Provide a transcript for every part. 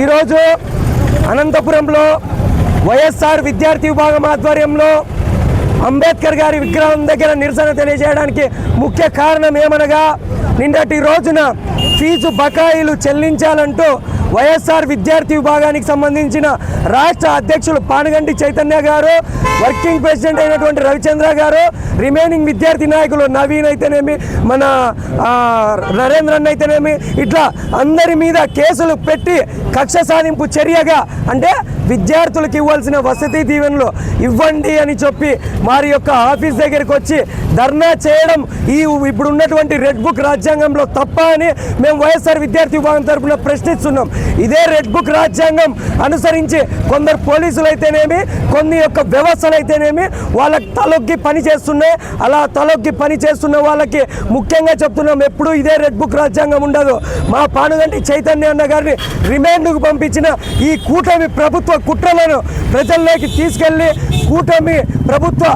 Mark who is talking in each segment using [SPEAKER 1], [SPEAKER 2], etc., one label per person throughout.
[SPEAKER 1] ఈరోజు అనంతపురంలో వైఎస్ఆర్ విద్యార్థి విభాగం ఆధ్వర్యంలో అంబేద్కర్ గారి విగ్రహం దగ్గర నిరసన తెలియజేయడానికి ముఖ్య కారణం ఏమనగా నిన్నటి రోజున ఫీజు బకాయిలు చెల్లించాలంటూ వైఎస్ఆర్ విద్యార్థి విభాగానికి సంబంధించిన రాష్ట్ర అధ్యక్షులు పానగంటి చైతన్య గారు వర్కింగ్ ప్రెసిడెంట్ అయినటువంటి రవిచంద్ర గారు రిమైనింగ్ విద్యార్థి నాయకులు నవీన్ అయితేనేమి మన నరేంద్ర నరేంద్రన్ అయితేనేమి ఇట్లా అందరి మీద కేసులు పెట్టి కక్ష సాధింపు చర్యగా అంటే విద్యార్థులకు ఇవ్వాల్సిన వసతి దీవెనలు ఇవ్వండి అని చెప్పి వారి యొక్క ఆఫీస్ దగ్గరికి వచ్చి ధర్నా చేయడం ఈ ఇప్పుడు ఉన్నటువంటి రెడ్ బుక్ రాజ్యాంగంలో తప్ప అని మేము వైఎస్ఆర్ విద్యార్థి విభాగం తరఫున ప్రశ్నిస్తున్నాం. ఇదే రెడ్ బుక్ రాజ్యాంగం అనుసరించి కొందరు పోలీసులు అయితేనేమి కొన్ని యొక్క వ్యవస్థలు అయితేనేమి వాళ్ళకి తలొగ్గి పని చేస్తున్నాయి. అలా తలొగ్గి పని చేస్తున్న వాళ్ళకి ముఖ్యంగా చెప్తున్నాం ఎప్పుడు ఇదే రెడ్ బుక్ రాజ్యాంగం ఉండదు. మా పానుగంటి చైతన్య అన్న గారిని రిమాండ్కు పంపించిన ఈ కూటమి ప్రభుత్వ కుట్రలను ప్రజల్లోకి తీసుకెళ్ళి కూటమి ప్రభుత్వ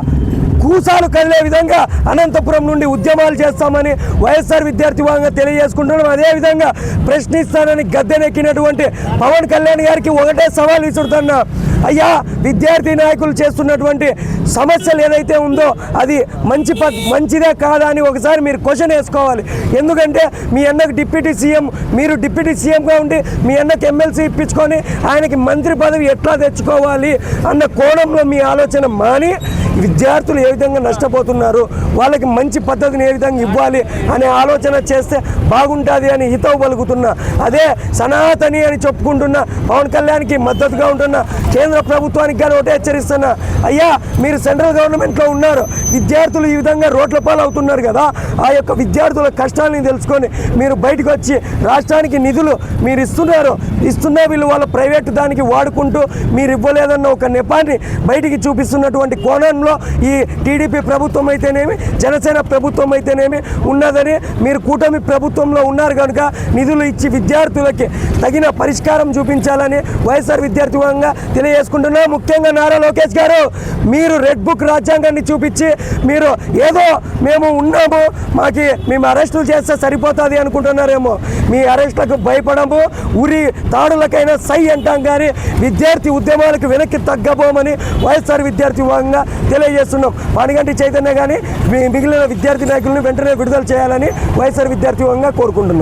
[SPEAKER 1] కూసాలు కదిలే విధంగా అనంతపురం నుండి ఉద్యమాలు చేస్తామని వైఎస్ఆర్ విద్యార్థి విభాగంగా తెలియజేసుకుంటున్నాం. అదేవిధంగా ప్రశ్నిస్తానని గద్దెనెక్కినటువంటి పవన్ కళ్యాణ్ గారికి ఒకటే సవాల్ విసురుతున్నా అయ్యా విద్యార్థి నాయకులు చేస్తున్నటువంటి సమస్యలు ఏదైతే ఉందో అది మంచి ప మంచిదే కాదా అని ఒకసారి మీరు క్వశ్చన్ వేసుకోవాలి. ఎందుకంటే మీ అన్నకు డిప్యూటీ సీఎం మీరు డిప్యూటీ సీఎంగా ఉండి మీ అన్నకు ఎమ్మెల్సీ ఇప్పించుకొని ఆయనకి మంత్రి పదవి ఎట్లా తెచ్చుకోవాలి అన్న కోణంలో మీ ఆలోచన మాని విద్యార్థులు ఏ విధంగా నష్టపోతున్నారు వాళ్ళకి మంచి పద్ధతిని ఏ విధంగా ఇవ్వాలి అనే ఆలోచన చేస్తే బాగుంటుంది అని హితవు పలుకుతున్నా అదే సనాతని అని చెప్పుకుంటున్న పవన్ కళ్యాణ్కి మద్దతుగా ఉంటున్న కేంద్ర ప్రభుత్వానికి కానీ ఒకటే హెచ్చరిస్తున్నా అయ్యా మీరు సెంట్రల్ గవర్నమెంట్లో ఉన్నారు విద్యార్థులు ఈ విధంగా రోడ్ల పాలు అవుతున్నారు కదా ఆ యొక్క విద్యార్థుల కష్టాలని తెలుసుకొని మీరు బయటకు వచ్చి రాష్ట్రానికి నిధులు మీరు ఇస్తున్నారు ఇస్తున్న వీళ్ళు వాళ్ళ ప్రైవేట్ దానికి వాడుకుంటూ మీరు ఇవ్వలేదన్న ఒక నెపాన్ని బయటికి చూపిస్తున్నటువంటి కోణంలో ఈ టీడీపీ ప్రభుత్వం అయితేనేమి జనసేన ప్రభుత్వం అయితేనేమి ఉన్నదని మీరు కూటమి ప్రభుత్వంలో ఉన్నారు కనుక నిధులు ఇచ్చి విద్యార్థులకి తగిన పరిష్కారం చూపించాలని వైఎస్ఆర్ విద్యార్థి విభాగంగా తెలియజేసుకుంటున్నా. ముఖ్యంగా నారా లోకేష్ గారు మీరు రెడ్ బుక్ రాజ్యాంగాన్ని చూపించి మీరు ఏదో మేము ఉన్నాము మాకి మేము అరెస్టులు చేస్తే సరిపోతుంది అనుకుంటున్నారేమో. మీ అరెస్టులకు భయపడము. ఉరి తాడులకైనా సై అంటాం కానీ విద్యార్థి ఉద్యమాలకు వెనక్కి తగ్గబోమని వైఎస్ఆర్ విద్యార్థి విభాగంగా తెలియజేస్తున్నాం. పనిగంటి చైతన్య కానీ మిగిలిన విద్యార్థి నాయకులను వెంటనే విడుదల చేయాలని వైఎస్ఆర్ విద్యార్థి విభాగంగా కోరుకుంటున్నాం.